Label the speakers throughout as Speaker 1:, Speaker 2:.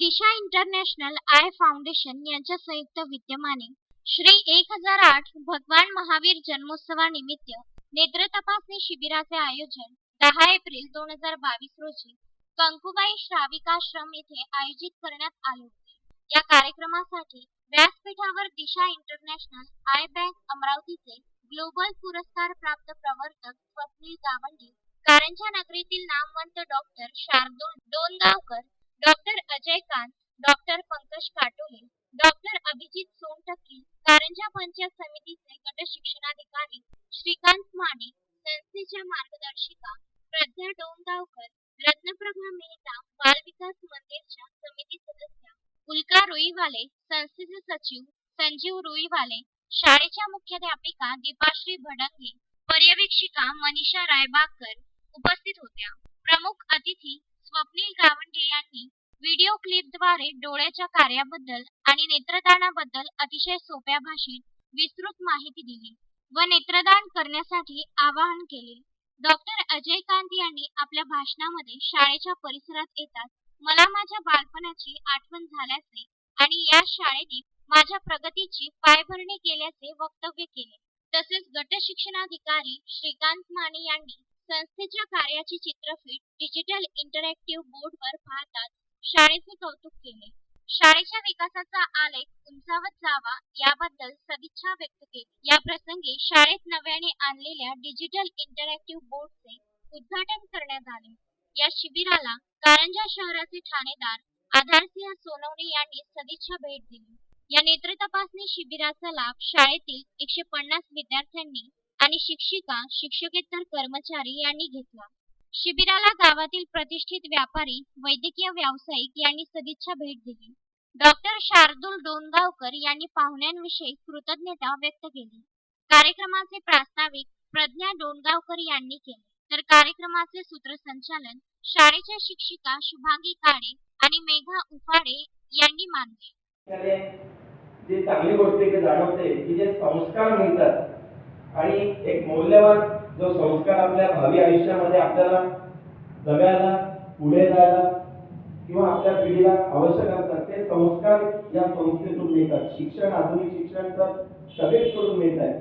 Speaker 1: Disha international I foundation यांच्या संयुक्त विद्यमाने श्री एक हजार आठ भगवान महावीर जन्मोत्सवानिमित्त नेत्र तपासणी शिबिराचे आयोजन दहा एप्रिल दोन हजार बावीस रोजी कंकुबाई श्राविकाश्रम येथे आयोजित करण्यात आले होते. या कार्यक्रमासाठी व्यासपीठावर दिशा इंटरनॅशनल आय बँक अमरावतीचे ग्लोबल पुरस्कार प्राप्त प्रवर्तक स्वप्नील गावंडी कारंजा नगरीतील नामवंत doctor Shardul Dongaonkar doctor Ajay Kant doctor Pankaj Katole doctor Abhijit Sontakki Karanja panchayat समितीचे गट शिक्षणाधिकारी श्रीकांत माने संस्थेच्या मार्गदर्शिका प्रज्ञा डोंगावकर रत्नप्रभा मेहता बाल विकास मंदिरच्या समिती सदस्या उल्का रुईवाले संस्थेचे सचिव संजीव रुईवाले शाळेच्या मुख्याध्यापिका दीपाश्री भडंगे पर्यवेक्षिका मनीषा रायबाकर उपस्थित होत्या. प्रमुख अतिथी स्वप्नील गावंडे यांनी व्हिडिओ क्लिपद्वारे डोळ्याच्या कार्याबद्दल आणि नेत्रदानाबद्दल अतिशय सोप्या भाषेत विस्तृत माहिती दिली व नेत्रदान करण्यासाठी आवाहन केले. डॉक्टर अजय कांत यांनी आपल्या भाषणामध्ये शाळेच्या परिसरात येतात मला माझ्या बालपणाची आठवण झाल्याचे आणि या शाळेने माझ्या प्रगतीची पायभरणी केल्याचे वक्तव्य केले. तसेच गट शिक्षणाधिकारी श्रीकांत माने यांनी संस्थेच्या कार्याची चित्रफित डिजिटल इंटरॅक्टिव्ह बोर्डवर पाहताच शाळेचे कौतुक केले. शाळेच्या विकासाचा आलेख उंचावत जावा याबद्दल सदिच्छा व्यक्त केली. या प्रसंगी शाळेत नव्याने आणलेल्या डिजिटल इंटरॅक्टिव्ह बोर्डचे उद्घाटन करण्यात आले. या शिबिराला कारंजा शहराचे ठाणेदार आधारसिंह सोनवणे यांनी सदिच्छा भेट दिली. या नेत्र तपासणी शिबिराचा लाभ शाळेतील एकशे पन्नास विद्यार्थ्यांनी आणि शिक्षिका शिक्षकेतर कर्मचारी यांनी घेतला. शिबिराला गावातील प्रतिष्ठित व्यापारी वैद्यकीय व्यावसायिक यांनी सदिच्छा भेट दिली. डॉक्टर शार्दूल डोनगावकर यांनी पाहुण्यांविषयी कृतज्ञता व्यक्त केली. कार्यक्रमाचे प्रास्ताविक प्रज्ञा डोनगावकर यांनी केले. तर कार्यक्रमाचे सूत्रसंचालन शाळेच्या शिक्षिका शुभांगी काळे आणि मेघा उफाडे यांनी मानले.
Speaker 2: जे चांगली गोष्ट जाणवते की जे संस्कार म्हणतात आणि एक मौल्यवान जो संस्कार आपल्या भावी आयुष्यामध्ये आपल्याला जगायला पुढे जायला किंवा आपल्या पिढीला आवश्यक असतात ते संस्कार या संस्थेतून मिळतात. शिक्षण आधुनिक शिक्षण तर सगळीकडून मिळत आहे.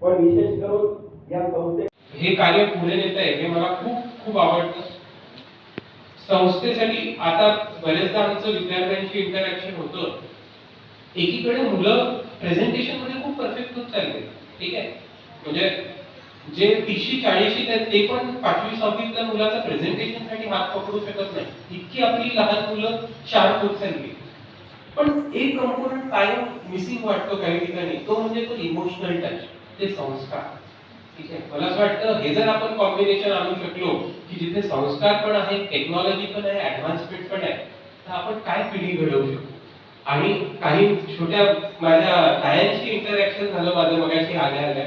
Speaker 2: पण विशेष करून या संस्थे
Speaker 3: हे कार्य पुढे नेत आहे हे मला खूप खूप आवडतं. संस्थेसाठी आता बरेचदा आमचं विद्यार्थ्यांशी इंटरॅक्शन होतं. एकीकडे मुलं प्रेझेंटेशनमध्ये खूप परफेक्ट होत चालले. ठीक आहे? म्हणजे जे तीसशे चाळीशी आहेत ते पण पाचवी सहावीतल्या मुलाचा प्रेझेंटेशनसाठी हात पकडू शकत नाही. इतकी आपली लहान मुलं शार्प होत चालली पण एक कंपोनंट कायम मिसिंग वाटतो काही ठिकाणी. तो म्हणजे तो इमोशनल टच ते संस्कार. ठीक आहे? मला असं वाटतं हे जर आपण कॉम्बिनेशन आणू शकलो की जिथे संस्कार पण आहे टेक्नॉलॉजी पण आहे ऍडव्हान्समेंट पण आहे तर आपण काय पिढी घडवू शकतो आणि काही छोट्या माझ्या तायांशी इंटरॅक्शन झालं माझं मगाशी आल्या आल्या.